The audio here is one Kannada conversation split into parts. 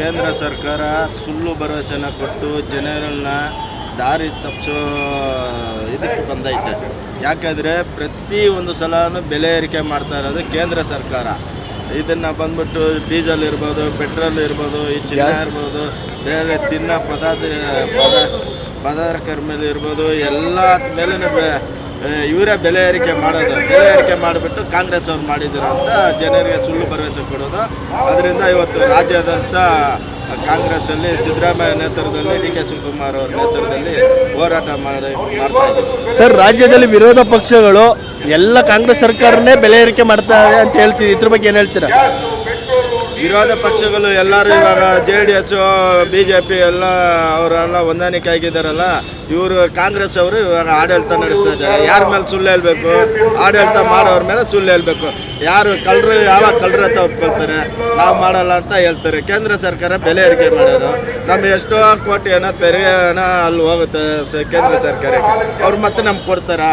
ಕೇಂದ್ರ ಸರ್ಕಾರ ಸುಳ್ಳು ಭರವಸೆನ ಕೊಟ್ಟು ಜನರನ್ನ ದಾರಿ ತಪ್ಪಿಸೋ ಇದಕ್ಕೆ ಬಂದೈತೆ. ಯಾಕಂದರೆ ಪ್ರತಿ ಒಂದು ಸಲನೂ ಬೆಲೆ ಏರಿಕೆ ಮಾಡ್ತಾ ಇರೋದು ಕೇಂದ್ರ ಸರ್ಕಾರ. ಇದನ್ನು ಬಂದ್ಬಿಟ್ಟು ಡೀಸೆಲ್ ಇರ್ಬೋದು ಪೆಟ್ರೋಲ್ ಇರ್ಬೋದು ಈ ಚಿನ್ನ ಇರ್ಬೋದು ಬೇರೆ ತಿನ್ನೋ ಪದಾರ್ಥ ಪದ ಪದಾರ್ಥ ಮೇಲೆ ಇರ್ಬೋದು ಎಲ್ಲ ಮೇಲೂ ಇವರೇ ಬೆಲೆ ಏರಿಕೆ ಮಾಡೋದು, ಬೆಲೆ ಏರಿಕೆ ಮಾಡಿಬಿಟ್ಟು ಕಾಂಗ್ರೆಸ್ ಅವ್ರು ಮಾಡಿದ್ರು ಅಂತ ಜನರಿಗೆ ಸುಳ್ಳು ಭರವಸೆ ಕೊಡೋದು. ಅದರಿಂದ ಇವತ್ತು ರಾಜ್ಯಾದ್ಯಂತ ಕಾಂಗ್ರೆಸ್ಸಲ್ಲಿ ಸಿದ್ದರಾಮಯ್ಯ ನೇತೃತ್ವದಲ್ಲಿ ಡಿ ಕೆ ಶಿವಕುಮಾರ್ ಅವರ ನೇತೃತ್ವದಲ್ಲಿ ಹೋರಾಟ ಮಾಡಿ, ಮಾಡ್ತಾ ಸರ್, ರಾಜ್ಯದಲ್ಲಿ ವಿರೋಧ ಪಕ್ಷಗಳು ಎಲ್ಲ ಕಾಂಗ್ರೆಸ್ ಸರ್ಕಾರನೇ ಬೆಲೆ ಏರಿಕೆ ಮಾಡ್ತಾರೆ ಅಂತ ಹೇಳ್ತೀವಿ ಇದ್ರ ಬಗ್ಗೆ ಏನು ಹೇಳ್ತೀರಾ? ವಿರೋಧ ಪಕ್ಷಗಳು ಎಲ್ಲರೂ ಇವಾಗ J D S, B J P ಎಲ್ಲ ಅವರೆಲ್ಲ ಹೊಂದಾಣಿಕೆ ಆಗಿದ್ದಾರಲ್ಲ, ಇವರು ಕಾಂಗ್ರೆಸ್ ಅವರು ಇವಾಗ ಆಡಳಿತ ನಡೆಸ್ತಾ ಇದ್ದಾರೆ. ಯಾರ ಮೇಲೆ ಸುಳ್ಳು ಹೇಳ್ಬೇಕು? ಆಡಳಿತ ಮಾಡೋರ ಮೇಲೆ ಸುಳ್ಳು ಹೇಳಬೇಕು. ಯಾರು ಕಳ್ಳರು ಯಾವಾಗ ಕಳ್ಳರು ಅಂತ ಒಪ್ಕೊಳ್ತಾರೆ? ನಾವು ಮಾಡಲ್ಲ ಅಂತ ಹೇಳ್ತಾರೆ. ಕೇಂದ್ರ ಸರ್ಕಾರ ಬೆಲೆ ಏರಿಕೆ ಮಾಡೋದು. ನಮ್ಮ ಎಷ್ಟೋ ಕೋಟಿ ಏನೋ ತೆರಿಗೆ ಏನೋ ಅಲ್ಲಿ ಹೋಗುತ್ತೆ ಕೇಂದ್ರ ಸರ್ಕಾರಕ್ಕೆ. ಅವ್ರು ಮತ್ತೆ ನಮ್ಗೆ ಕೊಡ್ತಾರಾ?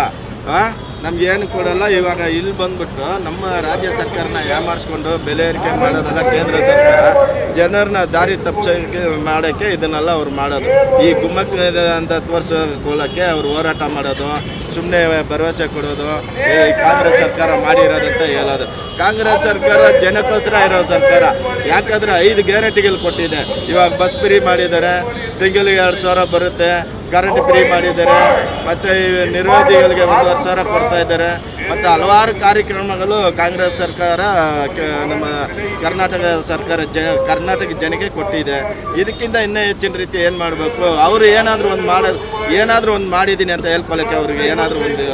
ಹಾಂ ನಮ್ಗೆ ಏನು ಕೊಡಲ್ಲ, ಇವಾಗ ಇಲ್ಲಿ ಬಂದ್ಬಿಟ್ಟು ನಮ್ಮ ರಾಜ್ಯ ಸರ್ಕಾರನ ಯಾಮಾರಿಸ್ಕೊಂಡು ಬೆಲೆ ಏರಿಕೆ ಮಾಡೋದಲ್ಲ ಕೇಂದ್ರ ಸರ್ಕಾರ ಜನರನ್ನ ದಾರಿ ತಪ್ಪಿಸೋಕೆ ಮಾಡೋಕ್ಕೆ ಇದನ್ನೆಲ್ಲ ಅವ್ರು ಮಾಡೋದು. ಈ ಗುಮ್ಮಕ್ ಅಂತ ತೋರಿಸ್ಕೊಳ್ಳೋಕ್ಕೆ ಅವ್ರು ಹೋರಾಟ ಮಾಡೋದು ಸುಮ್ಮನೆ ಭರವಸೆ ಕೊಡೋದು, ಈ ಕಾಂಗ್ರೆಸ್ ಸರ್ಕಾರ ಮಾಡಿರೋದಂತ ಹೇಳೋದು. ಕಾಂಗ್ರೆಸ್ ಸರ್ಕಾರ ಜನಕ್ಕೋಸ್ಕರ ಇರೋ ಸರ್ಕಾರ. ಯಾಕಂದ್ರೆ ಐದು ಗ್ಯಾರಂಟಿಗಳು ಕೊಟ್ಟಿದೆ. ಇವಾಗ ಬಸ್ ಫ್ರೀ ಮಾಡಿದ್ದಾರೆ, ತಿಂಗಳಿಗೆ ಎರಡು ಸಾವಿರ ಬರುತ್ತೆ. ಕರೆಂಟ್ ಫ್ರೀ ಮಾಡಿದ್ದಾರೆ. ಮತ್ತು ನಿರ್ವಾದಿಗಳಿಗೆ ಒಂದೂವರೆ ಸಾವಿರ ಕೊಡ್ತಾ ಇದ್ದಾರೆ. ಮತ್ತು ಹಲವಾರು ಕಾರ್ಯಕ್ರಮಗಳು ಕಾಂಗ್ರೆಸ್ ಸರ್ಕಾರ ನಮ್ಮ ಕರ್ನಾಟಕ ಸರ್ಕಾರ ಜ, ಕರ್ನಾಟಕ ಜನಕ್ಕೆ ಕೊಟ್ಟಿದೆ. ಇದಕ್ಕಿಂತ ಇನ್ನೂ ಹೆಚ್ಚಿನ ರೀತಿ ಏನು ಮಾಡಬೇಕು? ಅವರು ಏನಾದರೂ ಒಂದು ಮಾಡೋದು ಏನಾದರೂ ಒಂದು ಮಾಡಿದ್ದೀನಿ ಅಂತ ಹೇಳ್ಕೊಳ್ಳೋಕ್ಕೆ ಅವ್ರಿಗೆ ಏನಾದರೂ ಒಂದು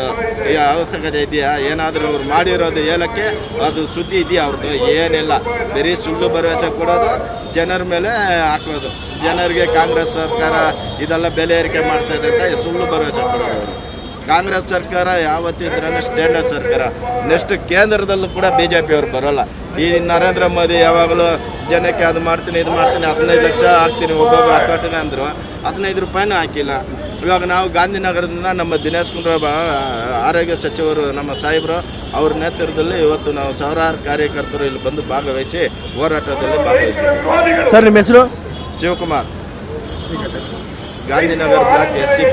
ಅವಶ್ಯಕತೆ ಇದೆಯಾ? ಏನಾದರೂ ಅವ್ರು ಮಾಡಿರೋದು ಹೇಳೋಕ್ಕೆ ಅದು ಸುದ್ದಿ ಇದೆಯಾ ಅವ್ರದ್ದು ಏನಿಲ್ಲ. ಬರೀ ಸುಳ್ಳು ಭರವಸೆ ಕೊಡೋದು, ಜನರ ಮೇಲೆ ಹಾಕೋದು. ಜನರಿಗೆ ಕಾಂಗ್ರೆಸ್ ಸರ್ಕಾರ ಇದೆಲ್ಲ ಬೆಲೆ ಏರಿಕೆ ಮಾಡ್ತಾ ಇದೆ ಅಂತ ಸುಳ್ಳು ಭರವಸೆ ಕೊಡೋದು ಕಾಂಗ್ರೆಸ್ ಸರ್ಕಾರ ಯಾವತ್ತಿದ್ರೂ ಸ್ಟ್ಯಾಂಡರ್ಡ್ ಸರ್ಕಾರ. ನೆಕ್ಸ್ಟ್ ಕೇಂದ್ರದಲ್ಲೂ ಕೂಡ ಬಿ ಜೆ ಪಿಯವ್ರು ಬರೋಲ್ಲ. ಈ ನರೇಂದ್ರ ಮೋದಿ ಯಾವಾಗಲೂ ಜನಕ್ಕೆ ಅದು ಮಾಡ್ತೀನಿ, ಇದು ಮಾಡ್ತೀನಿ, ಹದಿನೈದು ಲಕ್ಷ ಹಾಕ್ತೀನಿ ಒಬ್ಬೊಬ್ಬರು ಅಕೌಂಟಿಗೆ ಅಂದರು, ಹದಿನೈದು ರೂಪಾಯಿನೂ ಹಾಕಿಲ್ಲ. ಇವಾಗ ನಾವು ಗಾಂಧಿನಗರದಿಂದ ನಮ್ಮ ದಿನೇಶ್ ಗುಂಡೂರಾವ್ ಆರೋಗ್ಯ ಸಚಿವರು ನಮ್ಮ ಸಾಹೇಬರು ಅವ್ರ ನೇತೃತ್ವದಲ್ಲಿ ಇವತ್ತು ನಾವು ಸಾವಿರಾರು ಕಾರ್ಯಕರ್ತರು ಇಲ್ಲಿ ಬಂದು ಭಾಗವಹಿಸಿ ಹೋರಾಟದಲ್ಲಿ ಭಾಗವಹಿಸಿದ್ದೀವಿ ಸರ್ ನಿಮ್ಮ ಹೆಸರು? Shivakumar. Gandhinagar block S C